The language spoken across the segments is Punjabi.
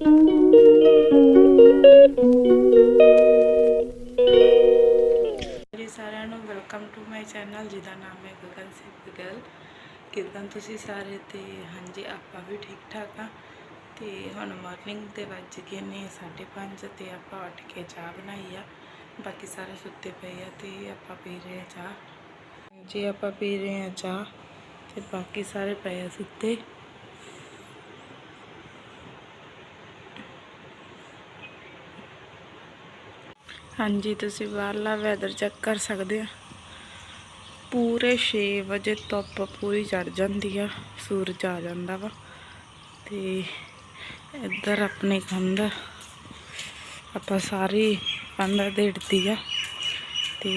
ਜੀ ਸਾਰਿਆਂ ਨੂੰ ਵੈਲਕਮ ਟੂ ਮਾਈ ਚੈਨਲ, ਜਿਹਦਾ ਨਾਮ ਹੈ ਗਗਨ ਸਿੰਘ ਗਰਲ ਕਿਦਾਂ ਤੁਸੀਂ ਸਾਰੇ ਤੇ, ਹਾਂਜੀ, ਆਪਾਂ ਵੀ ਠੀਕ ਠਾਕ ਆ। ਤੇ ਹੁਣ ਮਾਰਨਿੰਗ ਦੇ ਵੱਜ ਗਏ ਨੇ 5:30 ਤੇ ਆਪਾਂ ਉੱਠ ਕੇ ਚਾਹ ਬਣਾਈ ਆ। ਬਾਕੀ ਸਾਰੇ ਸੁੱਤੇ ਪਏ ਆ ਤੇ ਆਪਾਂ ਪੀ ਰਹੇ ਆ ਚਾਹ। ਜੀ ਆਪਾਂ ਪੀ ਰਹੇ ਆ ਚਾਹ ਤੇ ਬਾਕੀ ਸਾਰੇ ਪਏ ਆ ਸੁੱਤੇ। ਹਾਂਜੀ, ਤੁਸੀਂ ਬਾਹਰਲਾ ਵੈਦਰ ਚੈੱਕ ਕਰ ਸਕਦੇ ਆ ਪੂਰੇ 6 ਵਜੇ ਧੁੱਪ ਪੂਰੀ ਚੜ ਜਾਂਦੀ ਆ, ਸੂਰਜ ਆ ਜਾਂਦਾ ਵਾ। ਤੇ ਇੱਧਰ ਆਪਣੀ ਕੰਧ, ਆਪਾਂ ਸਾਰੀ ਕੰਧ ਢੇੜਤੀ ਆ। ਤੇ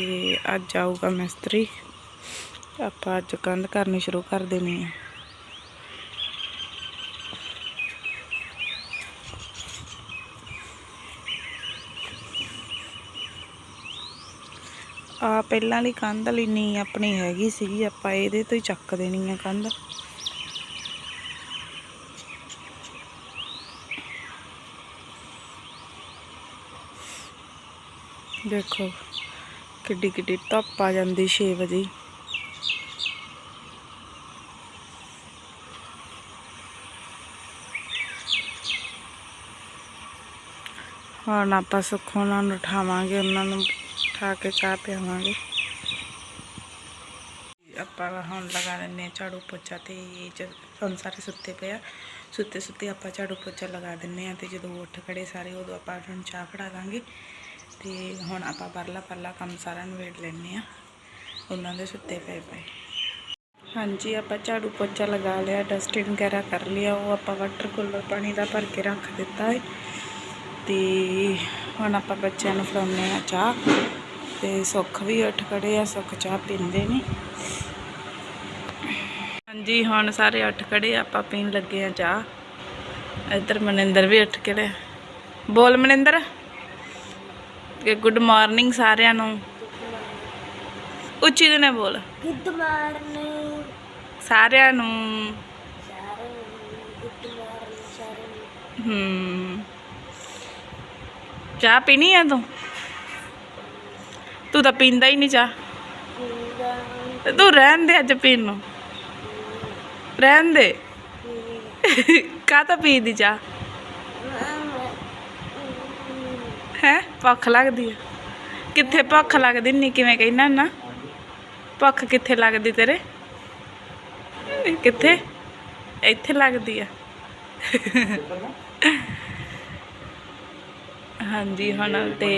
ਅੱਜ ਆਊਗਾ ਮਿਸਤਰੀ। ਆਪਾਂ ਅੱਜ ਕੰਧ ਕਰਨੀ ਸ਼ੁਰੂ ਕਰ ਦੇਣੀ ਆ। ਆ ਪਹਿਲਾਂ ਵਾਲੀ ਕੰਧ ਵਾਲੀ ਨੀ ਆਪਣੀ ਹੈਗੀ ਸੀਗੀ, ਆਪਾਂ ਇਹਦੇ ਤੋਂ ਹੀ ਚੱਕ ਦੇਣੀ ਆ ਕੰਧ। ਦੇਖੋ ਕਿੱਡੀ ਕਿੱਡੀ ਧੁੱਪ ਆ ਜਾਂਦੀ 6 ਵਜੇ। ਹੁਣ ਆਪਾਂ ਸੁੱਖੋਂ ਉਹਨਾਂ ਨੂੰ ਉਠਾਵਾਂਗੇ, ਉਹਨਾਂ ਨੂੰ ਉਠਾ ਕੇ ਚਾਹ ਪਿਆਵਾਂਗੇ। ਆਪਾਂ ਹੁਣ ਲਗਾ ਲੈਂਦੇ ਹਾਂ ਝਾੜੂ ਪੋਚਾ ਤੇ ਜਦ ਹੁਣ ਸਾਰੇ ਸੁੱਤੇ ਪਏ ਆ। ਸੁੱਤੇ ਸੁੱਤੇ ਆਪਾਂ ਝਾੜੂ ਪੋਚਾ ਲਗਾ ਦਿੰਨੇ ਆ ਤੇ ਜਦੋਂ ਉੱਠ ਖੜੇ ਸਾਰੇ ਉਦੋਂ ਆਪਾਂ ਉਹਨਾਂ ਨੂੰ ਚਾਹ ਫੜਾ ਦਾਂਗੇ। ਤੇ ਹੁਣ ਆਪਾਂ ਪਰਲਾ ਪਰਲਾ ਕੰਮ ਸਾਰਾ ਨਵੇੜ ਲੈਂਦੇ ਆ ਉਹਨਾਂ ਦੇ ਸੁੱਤੇ ਪਏ ਪਏ। ਹਾਂਜੀ, ਆਪਾਂ ਝਾੜੂ ਪੋਚਾ ਲਗਾ ਲਿਆ ਡਸਟਿੰਗ ਵਗੈਰਾ ਕਰ ਲਿਆ, ਉਹ ਆਪਾਂ ਵਾਟਰ ਕੂਲਰ ਪਾਣੀ ਦਾ ਭਰ ਕੇ ਰੱਖ ਦਿੱਤਾ ਹੈ ਤੇ ਹੁਣ ਆਪਾਂ ਬੱਚਿਆਂ ਨੂੰ ਫੜਾਉਂਦੇ ਆ ਚਾਹ। ਤੇ ਸੁੱਖ ਵੀ ਉੱਠ ਖੜੇ ਆ ਸੁੱਖ ਚਾਹ ਪੀਂਦੇ ਨੇ। ਹਾਂਜੀ ਹੁਣ ਸਾਰੇ ਉੱਠ ਖੜੇ ਆਪਾਂ ਪੀਣ ਲੱਗੇ ਆ ਚਾਹ। ਇੱਧਰ ਮਨਿੰਦਰ ਵੀ ਉੱਠ ਖੜੇ ਬੋਲ ਮਨਿੰਦਰ। ਗੁੱਡ ਮਾਰਨਿੰਗ ਸਾਰਿਆਂ ਨੂੰ। ਉੱਚੀ ਦੇ ਬੋਲ? ਗੁੱਡ ਮਾਰਨਿੰਗ ਸਾਰਿਆਂ ਨੂੰ। ਹੂੰ। ਚਾਹ ਪੀਣੀ ਆ ਤੂੰ? ਤੂੰ ਤਾਂ ਪੀਂਦਾ ਹੀ ਨਹੀਂ ਚਾਹ। ਤੂੰ ਰਹਿਣ ਦੇ ਅੱਜ ਪੀਣ ਨੂੰ। ਰਹਿਣ ਦੇ। ਕਾ ਤਾਂ ਪੀ ਚਾਹ? ਹੈ? ਭੁੱਖ ਲੱਗਦੀ ਆ। ਕਿੱਥੇ ਭੁੱਖ ਲੱਗਦੀ ਨਹੀਂ ਕਿਵੇਂ ਕਹਿਣਾ ਨਾ। ਭੁੱਖ ਕਿੱਥੇ ਲੱਗਦੀ ਤੇਰੇ? ਕਿੱਥੇ? ਇੱਥੇ ਲੱਗਦੀ ਆ। ਹਾਂਜੀ, ਹੁਣ ਤੇ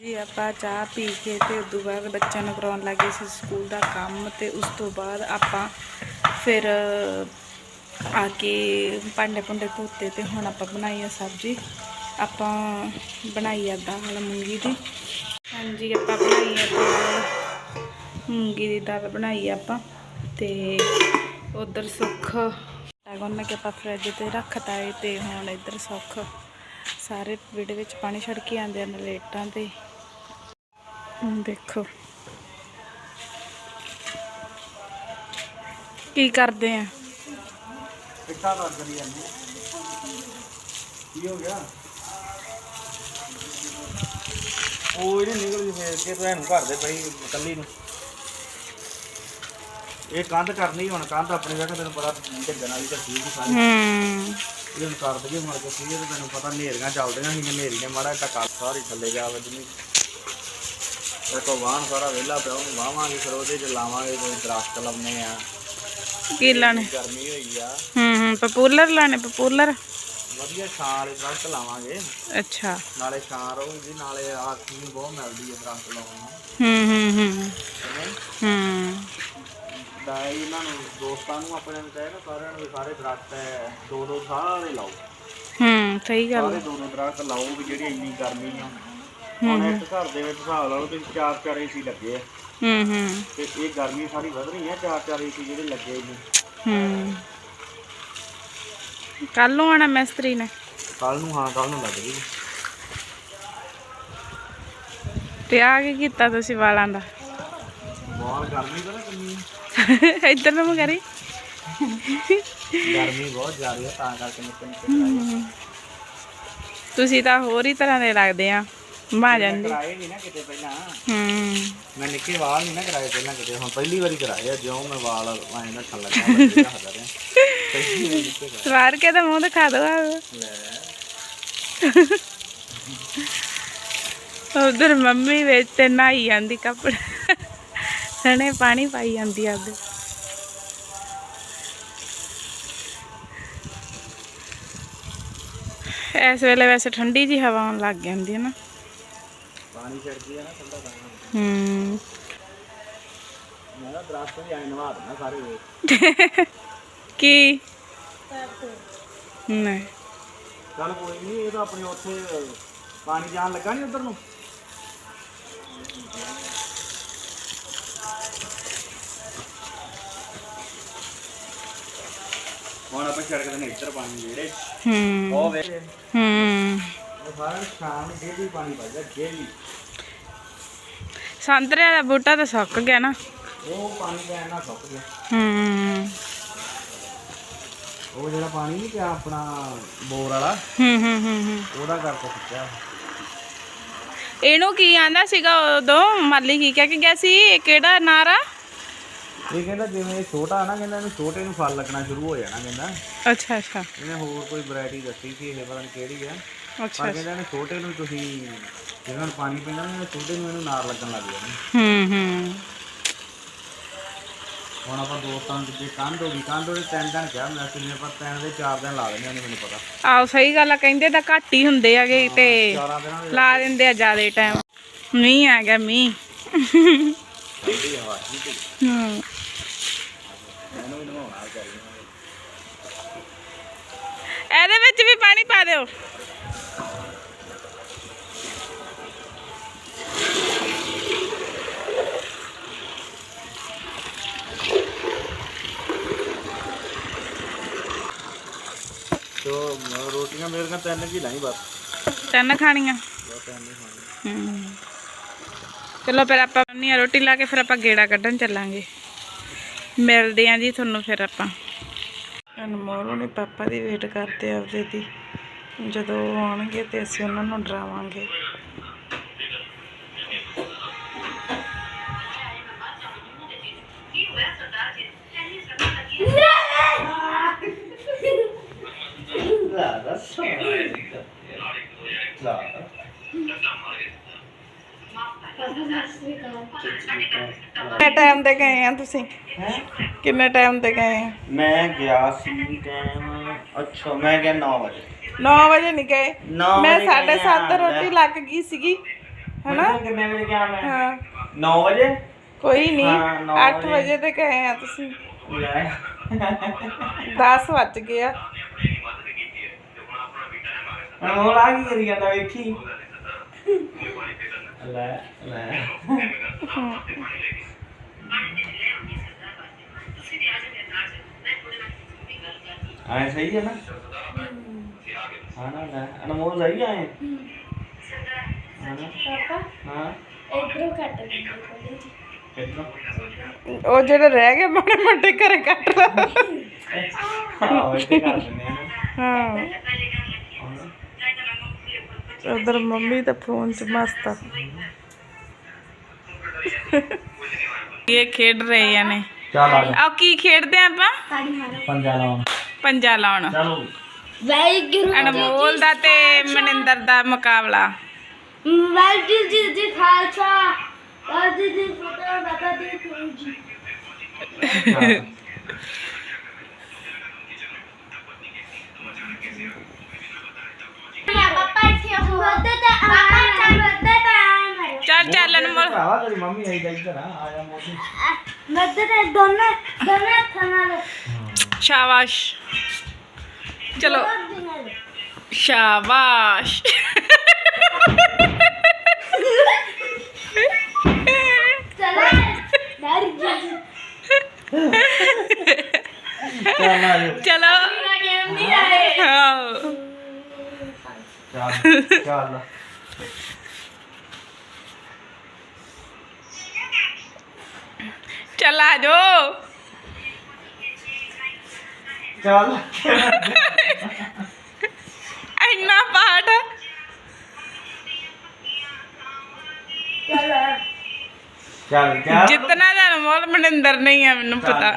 ਜੀ, ਆਪਾਂ ਚਾਹ ਪੀ ਕੇ ਤੇ ਤੋਂ ਬਾਅਦ ਬੱਚਿਆਂ ਨੂੰ ਕਰਾਉਣ ਲੱਗੇ ਸੀ ਸਕੂਲ ਦਾ ਕੰਮ ਤੇ ਉਸ ਤੋਂ ਬਾਅਦ ਆਪਾਂ ਫਿਰ ਆ ਕੇ ਭਾਂਡੇ ਭੁੰਡੇ ਧੋਤੇ ਤੇ ਹੁਣ ਆਪਾਂ ਬਣਾਈ ਆ ਸਬਜ਼ੀ। ਆਪਾਂ ਬਣਾਈ ਆ ਦਾਲ, ਮੂੰਗੀ ਦੀ। ਹਾਂਜੀ, ਆਪਾਂ ਬਣਾਈ ਆ ਦਾਲ, ਮੂੰਗੀ ਦੀ ਦਾਲ ਬਣਾਈ ਆ ਆਪਾਂ ਤੇ ਉਧਰ ਸੁੱਖ। ਗੁੰਨ ਕੇ ਆਪਾਂ ਫਰਿੱਜ ਤੇ ਰੱਖਤਾ ਏ ਤੇ ਹੁਣ ਇੱਧਰ ਸੁੱਖ। ਸਾਰੇ ਵਿੜੇ ਵਿੱਚ ਪਾਣੀ ਛੱਡ ਕੇ ਆਉਂਦੇ ਨੇ ਲੇਟਾਂ ਤੇ। ਦੇਖੋ। ਕੀ ਕਰਦੇ ਆ? ਇੱਕਾ ਕਰ ਕਰੀ ਜਾਂਦੇ ਕੀ ਹੋ ਗਿਆ? ਉਹ ਇਹਨੇ ਨਿਕਲ ਗਈ ਫੇਰ ਕੇ ਤੂੰ ਇਹਨੂੰ ਘਰ ਦੇ ਪਈ ਇਕੱਲੀ ਨੂੰ। ਇਹ ਕੰਧ ਕਰਨੀ ਹੁਣ ਕੰਧ ਆਪਣੀ ਜਗ੍ਹਾ ਤੈਨੂੰ ਪਤਾ ਢੱਗਣ ਵਾਲੀ ਤਾਂ ਠੀਕ ਹੀ ਸਾਰੀ। ਹੂੰ। ਇਹ ਹੁਣ ਕਰ ਦਈਏ ਮਰ ਕੇ ਸੀ ਤੇ ਤੈਨੂੰ ਪਤਾ ਨੇਰੀਆਂ ਚੱਲਦੀਆਂ ਸੀ ਨੇਰੀ ਨੇ ਮਾੜਾ ਕੱਲ ਸਾਰੀ ਥੱਲੇ ਜਾ ਵੱਜਣੀ। ਇਹ ਕੋ ਵਾਹਨ ਸਾਰਾ ਵਿਹਲਾ ਪਿਆ ਉਹਨੂੰ ਵਾਵਾਂਗੇ ਫਿਰ ਉਹਦੇ ਚ ਲਾਵਾਂਗੇ ਕੋਈ ਦਰਖਤ ਲਾਉਣੇ ਆ ਕੀ ਲਾਣੇ ਗਰਮੀ ਹੋਈ ਆ ਹੂੰ ਹੂੰ ਪਪੂਲਰ ਲਾਣੇ ਪਪੂਲਰ ਵਧੀਆ ਛਾਂ ਵਾਲੇ ਦਰਖਤ ਲਾਵਾਂਗੇ ਅੱਛਾ ਨਾਲੇ ਛਾਂ ਰਹੂਗੀ ਨਾਲੇ ਆਕਸੀਜਨ ਬਹੁਤ ਮਿਲਦੀ ਹੈ ਦਰਖਤ ਲਾਉਣ ਨਾਲ ਹੂੰ ਹੂੰ ਹੂੰ ਕਿਵੇਂ ਹੂੰ ਦਾ ਇਹਨਾਂ ਨੂੰ ਦੋਸਤਾਂ ਨੂੰ ਆਪਣੇ ਨੂੰ ਕਹੇ ਨਾ ਸਾਰਿਆਂ ਨੂੰ ਵੀ ਸਾਰੇ ਦਰਖਤ ਹੈ ਦੋ ਦੋ ਸਾਰੇ ਲਾਓ ਹੂੰ ਸਹੀ ਗੱਲ ਸਾਰੇ ਦੋ ਦੋ ਦਰਖਤ ਲਾਓ ਵੀ ਜਿਹੜੀ ਇੰਨੀ ਗਰਮੀ ਆ ਹੁਣ ਇੱਕ ਘਰ ਦੇ ਵਿੱਚ ਹਿਸਾਬ ਲਾ ਲਓ ਵੀ ਚਾਰ ਚਾਰ ਏਸੀ ਲੱਗੇ ਆ। ਹੂੰ ਹੂੰ। ਤੇ ਇਹ ਗਰਮੀ ਸਾਰੀ ਵਧ ਰਹੀ ਹੈ ਚਾਰ ਚਾਰ ਏਸੀ ਜਿਹੜੇ ਲੱਗੇ ਨੇ ਹੂੰ। ਕੱਲ ਨੂੰ ਆਣਾ ਮਿਸਤਰੀ ਨੇ। ਕੱਲ ਨੂੰ ਹਾਂ ਕੱਲ ਨੂੰ ਲੱਗ ਰਹੀ ਤੇ ਆ ਕੀ ਕੀਤਾ ਤੁਸੀਂ ਵਾਲਾਂ ਦਾ? ਗਰਮੀ ਕਿੰਨੀ? ਇੱਧਰ ਨੂੰ ਮੂੰਹ ਕਰੀ ਗਰਮੀ ਬਹੁਤ ਜ਼ਿਆਦਾ ਹੈ ਤਾਂ ਕਰਕੇ ਨਿੱਕੇ ਨਿੱਕੇ ਕਰਾਏ ਤੁਸੀਂ ਤਾਂ ਹੋਰ ਹੀ ਤਰ੍ਹਾਂ ਦੇ ਲੱਗਦੇ ਆ। ਮਹਾਜਨ ਜੀ ਕਰਾਏ ਨਹੀਂ ਨਾ ਕਿਤੇ ਪਹਿਲਾਂ। ਹੂੰ। ਮੈਂ ਨਿੱਕੇ ਵਾਲ ਨਹੀਂ ਨਾ ਕਰਾਏ ਪਹਿਲਾਂ ਕਿਤੇ। ਹੁਣ ਪਹਿਲੀ ਵਾਰੀ ਕਰਾਏ ਆ ਜਿਉਂ ਮੈਂ ਵਾਲ ਐਂ ਰੱਖਣ ਲੱਗਾ ਬੱਚੇ ਰੱਖਦਾ ਰਿਹਾ ਪਹਿਲੀ ਵਾਰੀ ਨਿੱਕੇ ਕਰਾਏ। ਸਵਾਰ ਕੇ ਤਾਂ ਮੂੰਹ ਦਿਖਾ ਦੋ ਲੈ। ਉਧਰ ਮੰਮੀ ਵਿੱਚ ਤੇ ਨਹਾਈ ਜਾਂਦੀ ਕੱਪੜੇ। ਸਣੇ ਪਾਣੀ ਪਾਈ ਜਾਂਦੀ ਆ ਉਹਦੇ ਇਸ ਵੇਲੇ ਵੈਸੇ ਠੰਡੀ ਜੀ ਹਵਾ ਆਉਣ ਲੱਗ ਜਾਂਦੀ ਹੈ ਨਾ। ਪਾਣੀ ਛਿੜਦੀ ਆ ਨਾ ਠੰਡਾ ਪਾਣੀ ਹੂੰ। ਮੈਂ ਤਾਂ ਦਰਖਤ ਵੀ ਐਂ ਨਵਾ ਦਿੰਦਾ ਸਾਰੇ ਵੇਖ। ਕੀ? ਨਹੀਂ। ਚੱਲ ਕੋਈ ਨਹੀਂ ਇਹ ਤਾਂ ਆਪਣੇ ਉੱਥੇ ਪਾਣੀ ਜਾਣ ਲੱਗਾ ਨਹੀਂ ਉਧਰ ਨੂੰ। ਹੁਣ ਆਪਾਂ ਛੜਕਦੇ ਨੇ ਇੱਧਰ ਪਾਣੀ ਜਿਹੜੇ ਹੂੰ। ਉਹ ਵੇ ਹੂੰ। ਉਹ ਸਾਰਾ ਸ਼ਾਮ ਨੂੰ ਡੇਲੀ ਪਾਣੀ ਪਾਈਦਾ ਡੇਲੀ। ਸੰਤਰੇ ਦਾ ਬੂਟਾ ਤਾਂ ਸੁੱਕ ਗਿਆ ਨਾ। ਉਹ ਪਾਣੀ ਪੈਣ ਨਾਲ ਸੁੱਕ ਗਿਆ। ਹੂੰ। ਉਹ ਜਿਹੜਾ ਪਾਣੀ ਨਹੀਂ ਪਿਆ ਆਪਣਾ ਬੋਰ ਵਾਲਾ ਹੂੰ ਹੂੰ ਹੂੰ ਹੂੰ। ਉਹਦਾ ਕਰਕੇ ਸੁੱਕਿਆ। ਇਹਨੂੰ ਕੀ ਆਂਦਾ ਸੀਗਾ ਉਦੋਂ ਮਾਲੀ ਕੀ ਕਹਿ ਕੇ ਗਿਆ ਸੀ ਇਹ ਕਿਹੜਾ ਨਾਰਾ ਇਹ ਕਹਿੰਦਾ ਜਿਵੇਂ ਇਹ ਛੋਟਾ ਨਾ ਕਹਿੰਦਾ ਇਹਨੂੰ ਛੋਟੇ ਨੂੰ ਫਲ ਲੱਗਣਾ ਸ਼ੁਰੂ ਹੋ ਜਾਣਾ ਕਹਿੰਦਾ। ਅੱਛਾ ਅੱਛਾ। ਇਹਨੇ ਹੋਰ ਕੋਈ ਵੈਰਾਈਟੀ ਦੱਸੀ ਸੀ ਇਹ ਪਤਾ ਨਹੀਂ ਕਿਹੜੀ ਆ। ਅੱਛਾ ਪਰ ਕਹਿੰਦਾ ਇਹਨੂੰ ਛੋਟੇ ਨੂੰ ਤੁਸੀਂ ਜਿਹਨਾਂ ਨੂੰ ਪਾਣੀ ਪੈਂਦਾ ਨਾ ਛੋਟੇ ਨੂੰ ਇਹਨੂੰ ਨਾਰ ਲੱਗਣ ਲੱਗ ਜਾਣੀ ਹੂੰ ਹੂੰ। ਹੁਣ ਆਪਾਂ ਦੋਸਤਾਂ ਨੂੰ ਜੇ ਕੰਧ ਹੋ ਗਈ। ਕੰਧ ਉਹਦੇ ਤਿੰਨ ਦਿਨ ਕਿਹਾ ਮੈਂ ਕਿੰਨੇ ਪਰ ਤਿੰਨ ਦੇ ਚਾਰ ਦਿਨ ਲਾ ਦਿੰਦੇ ਨੇ ਮੈਨੂੰ ਪਤਾ। ਆਓ ਸਹੀ ਗੱਲ ਆ ਕਹਿੰਦੇ ਤਾਂ ਘੱਟ ਹੀ ਹੁੰਦੇ ਆਗੇ ਤੇ ਚਾਰਾਂ ਦਿਨਾਂ ਦੇ ਲਾ ਦਿੰਦੇ ਆ ਜ਼ਿਆਦਾ ਟਾਈਮ ਮੀਂਹ ਆ ਗਿਆ ਮੀਂਹ। ਠੰਡੀ ਹਵਾ ਠੀਕ ਹੈ। ਇਹਨੂੰ ਵੀ ਨਹਾਉਣਾ ਵਿਚਾਰੀ ਨੂੰ ਇਹਦੇ ਵਿੱਚ ਵੀ ਪਾਣੀ ਪਾ ਦਿਓ। ਤੋ ਰੋਟੀਆਂ ਮੇਰੀਆਂ ਤਿੰਨ ਕੀ ਲਾਈ ਬਸ। ਤਿੰਨ ਖਾਣੀਆਂ? ਤਿੰਨ ਹੀ ਚਲੋ ਫਿਰ ਆਪਾਂ ਨਹੀਂ ਰੋਟੀ ਲਾ ਕੇ ਫਿਰ ਆਪਾਂ ਗੇੜਾ ਕੱਢਣ ਚੱਲਾਂਗੇ। ਮਿਲਦੇ ਆਂ ਜੀ ਤੁਹਾਨੂੰ ਫਿਰ ਆਪਾਂ। ਅਨਮੋਲ ਨੇ ਪਾਪਾ ਦੀ ਵੇਟ ਕਰਦੇ ਆਪਦੇ ਦੀ। ਜਦੋਂ ਉਹ ਆਉਣਗੇ ਤੇ ਅਸੀਂ ਉਹਨਾਂ ਨੂੰ ਡਰਾਵਾਂਗੇ। ਕਿੰਨੇ ਟਾਈਮ ਤੇ ਗਏ ਆ ਤੁਸੀਂ? ਕਿੰਨੇ ਟਾਈਮ ਤੇ ਗਏ ਆ? ਮੈਂ ਗਿਆ ਸੀ ਟਾਈਮ ਅੱਛਾ ਮੈਂ ਗਿਆ 9 ਵਜੇ। 9 ਵਜੇ ਨਹੀਂ ਗਏ? ਮੈਂ ਵਜੇ 7:30 ਗਏ ਆ, ਰੋਟੀ ਲੱਗ ਗਈ ਸੀਗੀ। ਹਨਾ? ਮੈਂ ਕਿੰਨੇ ਵਜੇ ਗਿਆ ਮੈਂ? ਹਾਂ। 9 ਵਜੇ? ਕੋਈ ਨਹੀਂ ਨੌ 8 ਵਜੇ। ਤੇ ਗਏ ਆ ਤੁਸੀਂ। ਲੈ। 10 ਵੱਜ ਗਏ ਆ। ਉਹ ਆ ਕੀ ਕਰੀ ਜਾਂਦਾ ਵੇਖੀ। ਲੈ ਲੈ। ਆਏ ਸਹੀ ਹੈ ਨਾ? ਹਾਂ ਨਾ ਲੈ। ਅਨਮੋਲ ਸਹੀ ਆਏ ਹਾਂ ਪਾਪਾ ਹਾਂ ਇਧਰੋਂ ਕੱਟ ਉਹ ਜਿਹੜੇ ਰਹਿ ਗਏ ਮਾੜੇ ਮੋਟੇ ਘਰੇ ਕੱਟ ਲਾ। ਹਾਂ ਉਹ ਇੱਥੇ ਕਰ ਦਿੰਦੇ ਆ ਨਾ। ਹਾਂ। ਉਧਰ ਮੰਮੀ ਤਾਂ ਫੋਨ 'ਚ ਮਸਤ ਆ। ਇਹ ਖੇਡ ਰਹੇ ਆ ਨੇ। ਚੱਲ ਆ ਕੀ ਖੇਡਦੇ ਆ ਆਪਾਂ? ਪੰਜਾ ਲਾਉਣ। ਪੰਜਾ ਲਾਉਣ। ਚਲੋ। ਵਾਹਿਗੁਰੂ ਅਨਮੋਲ ਦਾ ਤੇ ਮਨਿੰਦਰ ਦਾ ਮੁਕਾਬਲਾ। ਵਾਹਿਗੁਰੂ ਜੀ ਦੀ ਖਾਲਸਾ। ਵਾਹਿਗੁਰੂ ਜੀ ਦੀ ਫਤਿਹ ਬਾਬਾ ਦੀ ਫਤਿਹ ਜੀ ਚੱਲ। ਪਾਪਾ ਇੱਥੇ ਹੋ ਮਦਦ ਤੇ ਆ ਮਦਦ ਤੇ ਆ ਮਾਰੋ ਚੱਲ ਚੱਲ ਅਨਮੋਲ ਭਰਾਵਾ ਤੇਰੀ ਮੰਮੀ ਆਈ ਦਾ ਇੱਧਰ ਆ ਆ ਜਾ ਮੋਦੀ। ਮਦਦ ਤੇ ਦੋਨੇ ਦੋਨੇ ਹੱਥਾਂ ਨਾਲ। ਸ਼ਾਬਾਸ਼। ਚਲੋ। ਸ਼ਾਬਾਸ਼। ਚਲਾ ਡਰ ਜੀ। ਚੱਲ ਚਲੋ। ਹਾਂ ਚੱਲ ਆ ਜੋ ਚੱਲ। ਇੰਨਾ ਪਾਠ। ਚੱਲ ਚੱਲ। ਜਿੰਨਾ ਦਾ ਅਨਮੋਲ ਮਨਿੰਦਰ ਨਹੀਂ ਆ ਮੈਨੂੰ ਪਤਾ।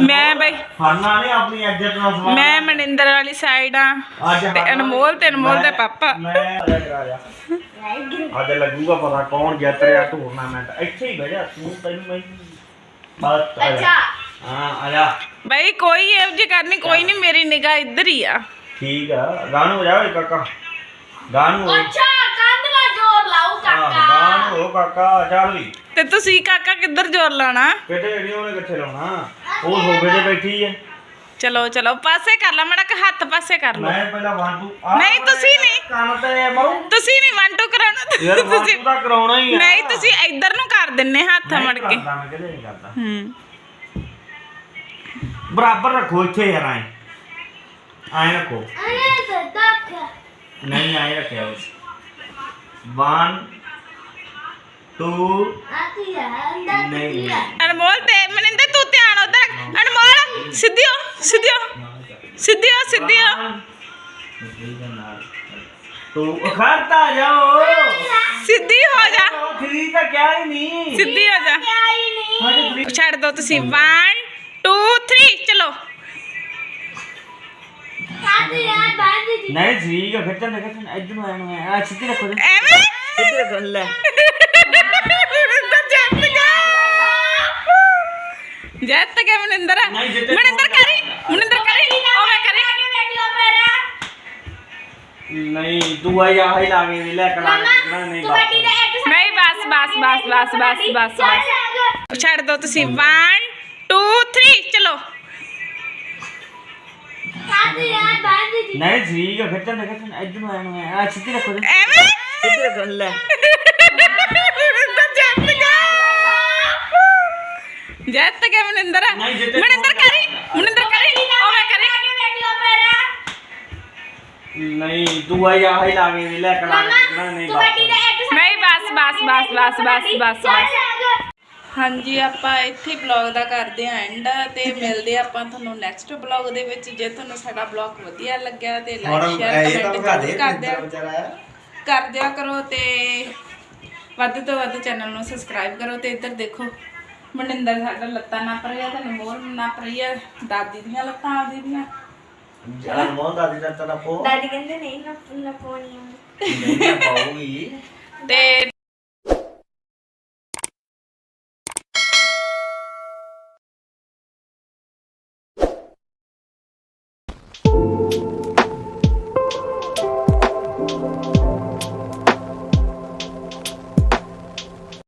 ਮੈਂ ਬਈ ਫਰਨਾ ਨਹੀਂ ਆਪਣੀ ਇੱਜ਼ਤ ਨਾਲ ਸਵਾਲ ਮੈਂ ਮਨਿੰਦਰ ਵਾਲੀ ਸਾਈਡ ਆ। ਅੱਜ ਤੇ ਅਨਮੋਲ ਤੇ ਅਨਮੋਲ ਦੇ ਪਾਪਾ। ਮੈਂ ਆਇਆ ਕਰਾ ਜਾ ਅੱਜ ਲੱਗੂਗਾ ਪਤਾ ਕੌਣ ਜਿੱਤ ਰਿਹਾ ਟੂਰਨਾਮੈਂਟ ਇੱਥੇ ਹੀ ਬਹਿ ਜਾ ਤੂੰ ਤੈਨੂੰ ਮੈਂ ਬਸ ਆ ਜਾ। ਅੱਛਾ। ਹਾਂ ਆ ਜਾ। ਬਈ ਕੋਈ ਇਹੋ ਜਿਹੀ ਕਰਨੀ ਕੋਈ ਨਹੀਂ ਮੇਰੀ ਨਿਗਾਹ ਇੱਧਰ ਹੀ ਆ। ਠੀਕ ਆ। ਗਾਣੂ ਹੋ ਜਾਵੇ ਕਾਕਾ। ਗਾਣੂ ਹੋ ਅੱਛਾ ਕੰਧ ਨਾਲ ਜੋਰ ਲਾਓ ਕਾਕਾ। ਗਾਣੂ ਹੋ ਕਾਕਾ ਚੱਲ ਵੀ। ਤੇ ਤੁਸੀਂ ਕਾਕਾ ਕਿੱਧਰ ਜ਼ੋਰ ਲਾਣਾ ਕਿਤੇ ਜਿਹੜੀ ਉਹਨੇ ਕਿੱਥੇ ਲਾਉਣਾ? ਉਹ ਸੋਫੇ ਤੇ ਬੈਠੀ ਹੈ ਚਲੋ ਚਲੋ ਪਾਸੇ ਕਰ ਲਾ ਮੜਾ ਹੱਥ ਪਾਸੇ ਕਰ ਲਓ ਮੈਂ ਪਹਿਲਾਂ ਵਾਂਟੂ ਨਹੀਂ, ਤੁਸੀਂ ਨਹੀਂ। ਕੰਨ ਤੇ ਮਰੂ ਤੁਸੀਂ ਨਹੀਂ ਵਨ ਟੂ ਕਰਾਉਣਾ ਯਾਰ ਤੁਸੀਂ। ਵਾਂਟੂ ਤਾਂ ਕਰਾਉਣਾ ਹੀ ਆ। ਨਹੀਂ ਤੁਸੀਂ ਇੱਧਰ ਨੂੰ ਕਰ ਦਿੰਨੇ ਹੱਥ ਮੜ ਕੇ ਕਰਦਾ, ਮੈਂ ਕਿਤੇ ਨਹੀਂ ਕਰਦਾ। ਹੂੰ। ਬਰਾਬਰ ਰੱਖੋ ਇੱਥੇ ਯਾਰ ਐ। ਐ ਰੱਖੋ। ਨਹੀਂ ਐ ਰੱਖਿਆ ਉਸ 1 2 ਆਤੀ ਹੈ ਅੰਦਰ ਨਹੀਂ ਅਨਮੋਲ ਤੇ ਮਨਿੰਦਰ ನಾನು ಒದ್ದಾಗ ಅಣ್ಣ ಮಾಡ. ಸಿದ್ಧಿಯೋ? ಸಿದ್ಧಿಯೋ? ಸಿದ್ಧಿಯೋ? ಸಿದ್ಧಿಯೋ? तो उखड़ता जाओ सिद्धि हो जा थ्री का क्या ही नहीं सिद्धि हो जा छड़ दो तुसी वन टू थ्री चलो नहीं जी का खर्चा ना खर्चा इधर आना है आज सिद्धि रखो एवे सिद्धि रखो ले जैत तक है मनिंदर। मनिंदर करी मनिंदर करी। ओ मैं करी। नहीं दुआ या ही लागे नहीं ले कला नहीं नहीं बस बस बस बस बस बस बस। छोड़ दो तुसी। 1 2 3 चलो। नहीं जी का फिर तो ना फिर एडम आया ना अच्छी तरह कर एवे? सिद्धि रख ले। ਜਿੱਤ ਗਿਆ ਮਨਿੰਦਰ। ਮਨਿੰਦਰ ਕਰੀ ਮਨਿੰਦਰ ਕਰੀ। ਉਹ ਮੈਂ ਕਰੀ। ਨਹੀਂ ਤੂੰ ਆ ਲਾਗੇ ਵੀ ਲੈ ਕਲਾ ਨਹੀਂ ਬਸ। ਬਸ ਬਸ ਬਸ ਬਸ ਬਸ ਬਸ। ਹਾਂਜੀ ਆਪਾਂ ਇੱਥੇ ਬਲੌਗ ਦਾ ਕਰਦੇ ਹਾਂ ਐਂਡ ਤੇ ਮਿਲਦੇ ਆਪਾਂ ਤੁਹਾਨੂੰ ਨੈਕਸਟ ਬਲੌਗ ਦੇ ਵਿੱਚ। ਜੇ ਤੁਹਾਨੂੰ ਸਾਡਾ ਬਲੌਗ ਵਧੀਆ ਲੱਗਿਆ ਤੇ ਲਾਈਕ ਸ਼ੇਅਰ ਕਮੈਂਟ ਕਰ ਦਿਓ ਕਰ ਦਿਆ ਕਰੋ ਤੇ ਵੱਧ ਤੋਂ ਵੱਧ ਚੈਨਲ ਨੂੰ ਸਬਸਕ੍ਰਾਈਬ ਕਰੋ ਤੇ ਇੱਧਰ ਦੇਖੋ। ਮਨਿੰਦਰ ਸਾਡਾ ਲੱਤਾਂ ਨੱਪ ਰਿਹਾ ਤੇ ਅਨਮੋਲ ਨੱਪ ਰਹੀ ਆ ਦਾਦੀ ਦੀਆਂ ਲੱਤਾਂ ਆਪਦੀ ਦੀਆਂ। ਜਦ ਮੋਹ ਦਾਦੀ ਦਾ ਤੇਰਾ ਪੋ ਦਾਦੀ ਕਹਿੰਦੇ ਨਹੀਂ ਨਾ ਨਾ ਪੋਣੀ ਨਹੀਂ ਪਾਉਗੀ ਤੇ